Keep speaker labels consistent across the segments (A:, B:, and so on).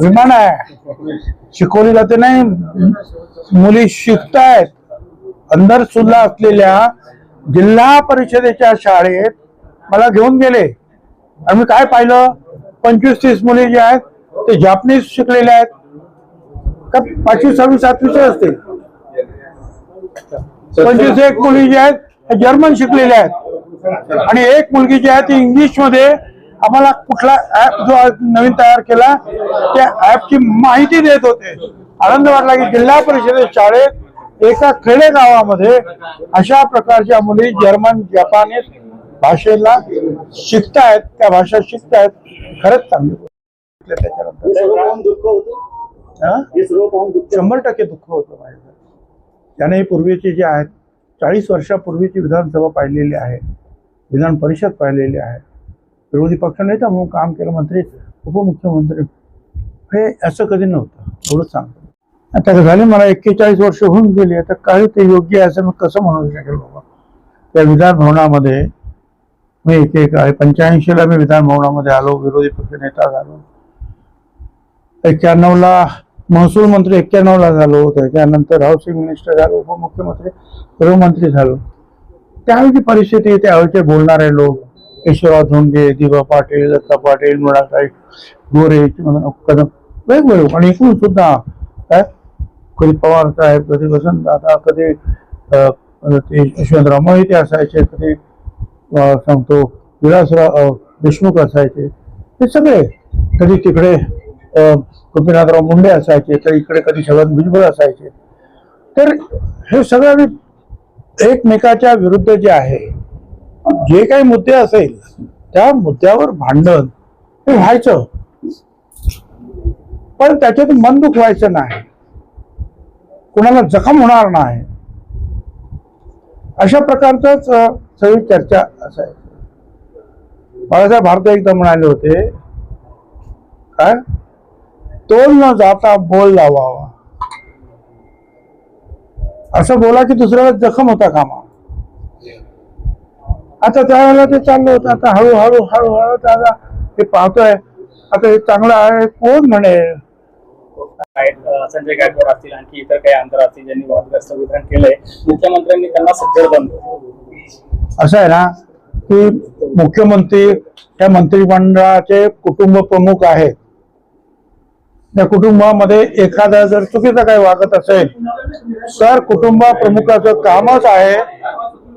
A: अभिमान आहे. शिकवली जाते नाही. मुली शिकतायत. अंदर सुद्धा असलेल्या जिल्हा परिषदेच्या शाळेत मला घेऊन गेले. आणि मी काय पाहिलं? पंचवीस तीस मुली जे आहेत ते जापनीज शिकलेल्या आहेत. का पाचवी सहावी सातवीचे असतील पंचवीस एक मुली जे आहेत त्या जर्मन शिकलेल्या आहेत. आणि एक मुलगी जी आहे ती इंग्लिशमध्ये आम्हाला कुठला ऍप जो नवीन तयार केला त्या ऍपची माहिती देत होते. आनंद वाटला की जिल्हा परिषदेत शाळेत एका खेडे गावामध्ये अशा प्रकारच्या मुली जर्मन जपानी भाषेला शिकतायत त्या भाषा शिकतायत खरंच चांगली. त्याच्यानंतर
B: दुःख
A: शंभर टक्के दुःख होतं माझ्या त्याने पूर्वीचे जे आहेत चाळीस वर्षापूर्वीची विधानसभा पाहिलेली आहे विधान परिषद पाहिलेली आहे. विरोधी पक्षनेता म्हणून काम केलं मंत्री उपमुख्यमंत्री. हे असं कधी नव्हतं. एवढंच सांगतो. आता झाले मला एक्केचाळीस वर्ष होऊन गेली. आता काय ते योग्य आहे असं मी कसं म्हणू शकेल बाबा? त्या विधान भवनामध्ये मी एक एक आहे. पंच्याऐंशीला मी विधानभवनामध्ये आलो. विरोधी पक्षनेता झालो. एक्क्याण्णवला महसूल मंत्री एक्क्याण्णवला झालो त्याच्यानंतर हाऊसिंग मिनिस्टर झालो उपमुख्यमंत्री गृहमंत्री झालो. त्यावेळी परिस्थिती त्यावेळचे बोलणारे लोक केशवराव धोंगे दिवा पाटील दत्ता पाटील मुळासाई गोरे कदम वेगवेगळे. आणि एकूण सुद्धा काय कधी पवार साहेब कधी वसंत दादा कधी ते यशवंतराव मोहिते असायचे कधी सांगतो विलासराव देशमुख असायचे. हे सगळे कधी तिकडे गोपीनाथराव मुंडे असायचे तर इकडे कधी छगन भुजबळ असायचे. तर हे सगळं एकमेकाच्या विरुद्ध जे आहे जे काही मुद्दे असेल त्या मुद्द्यावर भांडण हे व्हायचं. पण त्याच्यात मन दुखवायचं नाही. कुणाला जखम होणार नाही. अशा प्रकारचंच सगळी चर्चा असायची. बाळासाहेब भारते एकदा म्हणाले होते काय? तोल न जाता बोल लावावा. असं बोला की दुसऱ्याला जखम होता कामा. आता त्यावेळेला ते चाललं होतं. आता हळूहळू हळूहळू त्याला ते पाहतोय. आता हे चांगलं आहे. कोण म्हणेल
C: अ, संजय गायकवाड असतील आणखी इतर काही आमदार असतील ज्यांनी वादग्रस्त विधान केलंय मुख्यमंत्र्यांनी त्यांना सज्जड बनवलं.
A: असं आहे ना की मुख्यमंत्री त्या मंत्रिमंडळाचे कुटुंब प्रमुख आहेत. त्या कुटुंबामध्ये एखादा जर चुकीचं काही वागत असेल तर कुटुंब प्रमुखाचं कामच आहे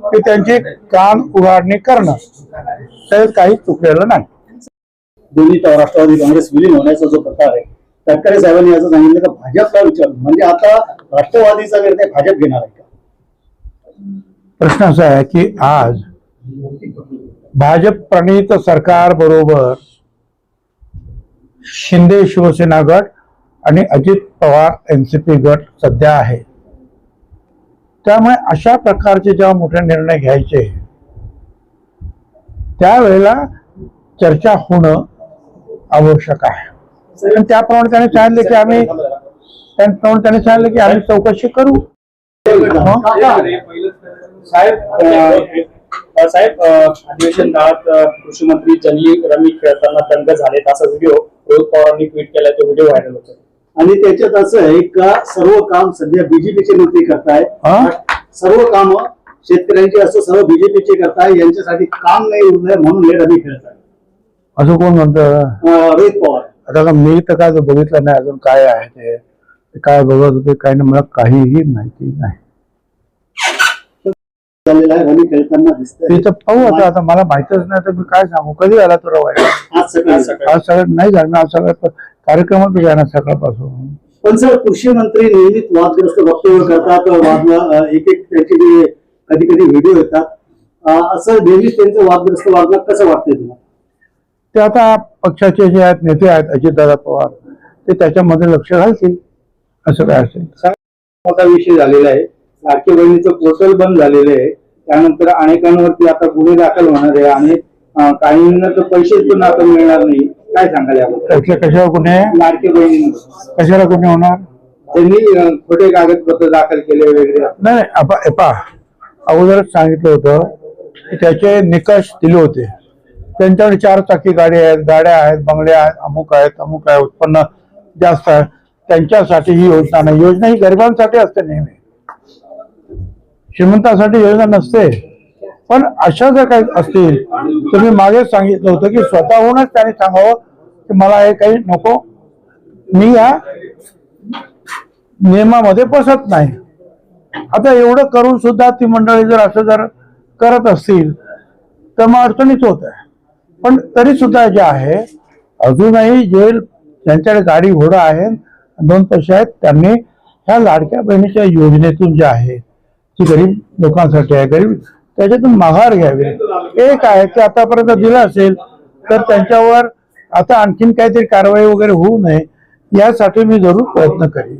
A: की त्यांची कान उघाडणी करणं. तर काही चुकलेलं नाही.
B: दोन्ही राष्ट्रवादी काँग्रेस विलीन होण्याचा जो प्रकार आहे तटकरे साहेबांनी असं सांगितलं का भाजपला विचार म्हणजे आता राष्ट्रवादीचा निर्णय भाजप घेणार आहे का?
A: प्रश्न असा आहे की आज भाजप प्रणित सरकार बरोबर शिंदे शिवसेना गट आणि अजित पवार एनसीपी गट सध्या आहे त्यामुळे अशा प्रकारचे जेव्हा मोठे निर्णय घ्यायचे त्यावेळेला चर्चा होणं आवश्यक आहे. आणि त्याप्रमाणे त्याने सांगितलं की आम्ही त्याप्रमाणे त्याने सांगितलं की आम्ही चौकशी करू.
C: साहेब साहेब अ, अधिवेशन काळात कृषी मंत्री जंगली रमी खेळताना दंग झालेत. असा व्हिडिओ रोहित पवारांनी ट्विट केला तो व्हिडिओ व्हायरल होतो.
B: आणि त्याच्यात असं आहे का सर्व काम सध्या बीजेपीचे मंत्री करताय
A: हा?
B: सर्व काम शेतकऱ्यांची असं सर्व बीजेपीचे करताय यांच्यासाठी काम नाही उरलंय म्हणून हे रमी खेळत आहे
A: असं कोण म्हणतं?
B: रोहित पवार.
A: आता मी तर काय बघितलं नाही अजून काय आहे ते? काय बघत होते काय नाही मला काहीही माहिती नाही. पाहू आता आता मला माहितच नाही तर मी काय सांगू? कधी आला तो रवाय
B: आज सकाळी.
C: आज सकाळी.
A: आज सगळं नाही झालं आज सगळं कार्यक्रमात जाणार सकाळपासून.
B: पण सर कृषी मंत्री नेहमीच वादग्रस्त वक्तव्य करतात वाद एक एक त्याचे जे कधी कधी व्हिडिओ येतात. अं, असं नेहमीच त्यांचं वादग्रस्त वागणं कसं वाटतंय तुम्हाला?
A: ते आता पक्षाचे जे आहेत नेते आहेत अजितदादा पवार ते त्याच्यामध्ये लक्ष घालतील असं काय असेल.
D: मोठा विषय झालेला आहे. लाडकी बहिणीचं पोर्टल बंद झालेलं आहे. त्यानंतर अनेकांवरती आता गुन्हे दाखल होणार आहे आणि काहींना तर पैसे पण आता मिळणार नाही. काय सांगाल याबद्दल?
A: कशावर गुन्हे
D: लाडकी बहिणींवर.
A: कशाला गुन्हे होणार?
D: त्यांनी खोटे कागदपत्र दाखल केले वगैरे.
A: नाही नाही, आपा एपा अगोदरच सांगितलं होतं की त्याचे निकष दिले होते. त्यांच्याकडे चार चाकी गाडी आहेत गाड्या आहेत बंगल्या आहेत अमुक आहेत अमुक आहे उत्पन्न जास्त आहे त्यांच्यासाठी ही योजना नाही. योजना ही गरिबांसाठी असते नेहमी. श्रीमंतासाठी योजना नसते. पण अशा जर काही असतील तर मी मागे सांगितलं होतं की स्वतःहूनच त्यांनी सांगावं की मला हे काही नको. मी या नियमामध्ये बसत नाही. आता एवढं करून सुद्धा ती मंडळी जर असं जर करत असतील तर मग अडचणीच होत आहे. पण तरी सुद्धा जे आहे अजूनही जे ज्यांच्याकडे गाडी घोडा आहे दोन पैसे आहेत त्यांनी ह्या लाडक्या बहिणीच्या योजनेतून जे आहे ती गरीब लोकांसाठी आहे गरीब त्याच्यातून माघार घ्यावी. एक आहे की आतापर्यंत दिलं असेल तर त्यांच्यावर आता आणखीन काहीतरी कारवाई वगैरे होऊ नये यासाठी मी जरूर प्रयत्न करेन.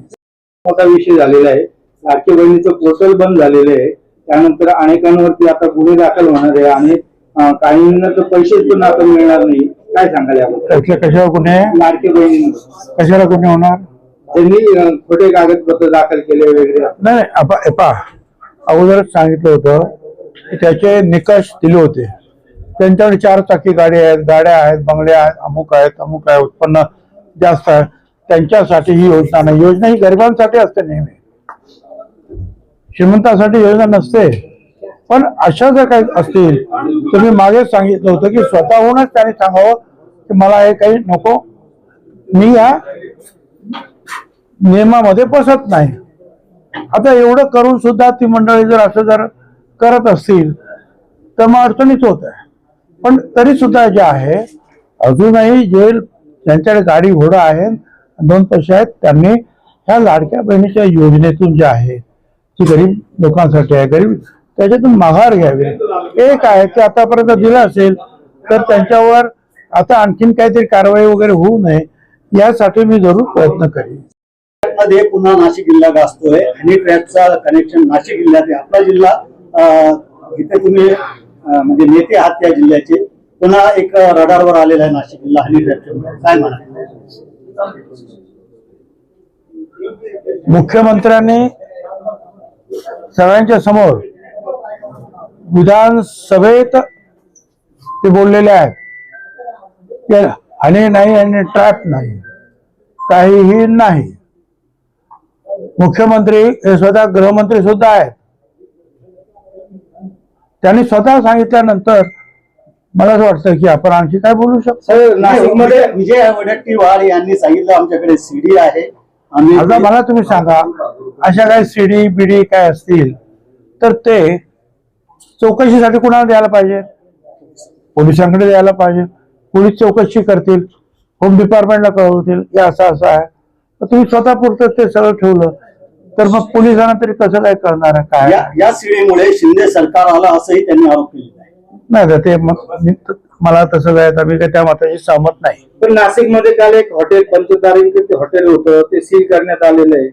D: मोठा विषय झालेला आहे. लाडकी बहिणीचं पोर्टल बंद झालेलं आहे. त्यानंतर अनेकांवरती आता गुन्हे दाखल होणार आहे आणि काहींना तर पैसे पण आता मिळणार नाही. काय सांगाल याबद्दल?
A: कशा कशावर गुन्हे?
D: लाडकी बहिणी.
A: कशाला गुन्हे होणार?
D: त्यांनी खोटे कागदपत्र दाखल केले वगैरे
A: नाही अगोदरच सांगितलं होतं त्याचे निकष दिले होते. त्यांच्याकडे चार चाकी गाडी आहेत गाड्या आहेत बंगल्या आहेत अमुक आहेत अमुक आहे उत्पन्न जास्त आहे. त्यांच्यासाठी ही योजना नाही. योजना ही गरिबांसाठी असते नेहमी. श्रीमंतासाठी योजना नसते. पण अशा जर काही असतील तुम्ही मागे सांगितलं होतं की स्वतःहूनच त्यांनी सांगावं की मला हे काही नको. मी या नियमामध्ये बसत नाही. आता एवढं करून सुद्धा ती मंडळी जर असं जर करत असतील तर मग अडचणीच होत आहे. पण तरी सुद्धा जे आहे अजूनही जे ज्यांच्याकडे गाडी घोडा आहे दोन पैसे आहेत त्यांनी ह्या लाडक्या बहिणीच्या योजनेतून जे आहे ती गरीब लोकांसाठी आहे गरीब त्याच्यातून माघार घ्यावी. एक आहे की आतापर्यंत दिलं असेल तर त्यांच्यावर आता आणखीन काहीतरी कारवाई वगैरे होऊ नये यासाठी मी जरूर प्रयत्न करेन.
B: मध्ये पुन्हा नाशिक जिल्हा गाजतोय हनी ट्रॅकचा कनेक्शन नाशिक जिल्ह्यात आहे. आपला जिल्हा जिथे तुम्ही म्हणजे नेते आहात त्या जिल्ह्याचे. पुन्हा एक रडारवर आलेला आहे नाशिक जिल्हा हनी ट्रॅपच्या काय म्हणा?
A: मुख्यमंत्र्यांनी सगळ्यांच्या समोर विधानसभेत ते बोललेले आहेत की आणि नाही आणि ट्रॅप नाही काहीही नाही. मुख्यमंत्री हे स्वतः गृहमंत्री सुद्धा आहेत. त्यांनी स्वतः सांगितल्यानंतर मला असं वाटतं की आपण आणखी काय बोलू शकतो?
B: नाशिकमध्ये विजय वडेट्टीवार यांनी सांगितलं आमच्याकडे सीडी आहे.
A: आता मला तुम्ही सांगा अशा काही सीडी बिडी काय असतील तर ते चौकशीसाठी कुणाला द्यायला पाहिजे? पोलिसांकडे द्यायला पाहिजे. पोलीस चौकशी करतील होम डिपार्टमेंटला कळवतील की असं असं आहे. तर तुम्ही स्वतः पुरतं ते सगळं ठेवलं. तर मग पोलिसांना तरी कसं काय करणार आहे? काय?
B: या या सीडीमुळे शिंदे सरकार आलं असंही त्यांनी आरोप केलेला आहे.
A: नाही तर ते मग मी- मला तसं काय मी काय त्या मताशी सहमत नाही.
D: पण नाशिकमध्ये काल एक हॉटेल पंचतारिंक ते हॉटेल होतं ते सील करण्यात आलेलं आहे.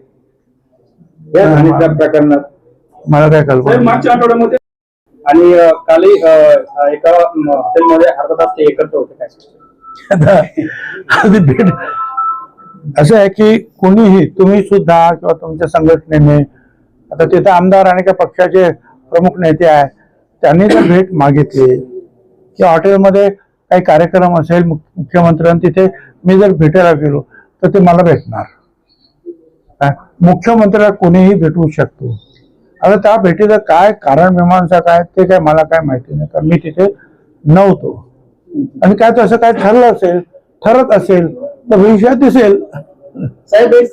D: या. प्रकरणात.
A: मला काय कल्पना नाही.
C: मागच्या आठवड्यामध्ये आणि अं, कालही अं, एका हॉटेलमध्ये अर्धा तास ते एकत्र होते काय?
A: आता भेट असं आहे की कोणीही तुम्ही सुद्धा किंवा तुमच्या संघटनेने आता तिथे आमदार आणि त्या पक्षाचे प्रमुख नेते आहे त्यांनी जर भेट मागितली किंवा हॉटेलमध्ये काही कार्यक्रम असेल मुख्यमंत्र्यांनी तिथे मी जर भेटायला गेलो तर ते मला भेटणार काय? मुख्यमंत्र्याला कोणीही भेटू शकतो आता त्या भेटीचं काय कारण मीमांसा काय ते काय मला काय माहिती नाही कारण मी तिथे नव्हतो आणि काय तसं काय ठरलं असेल ठरत असेल भविष्यात दिसेल.
B: साहेब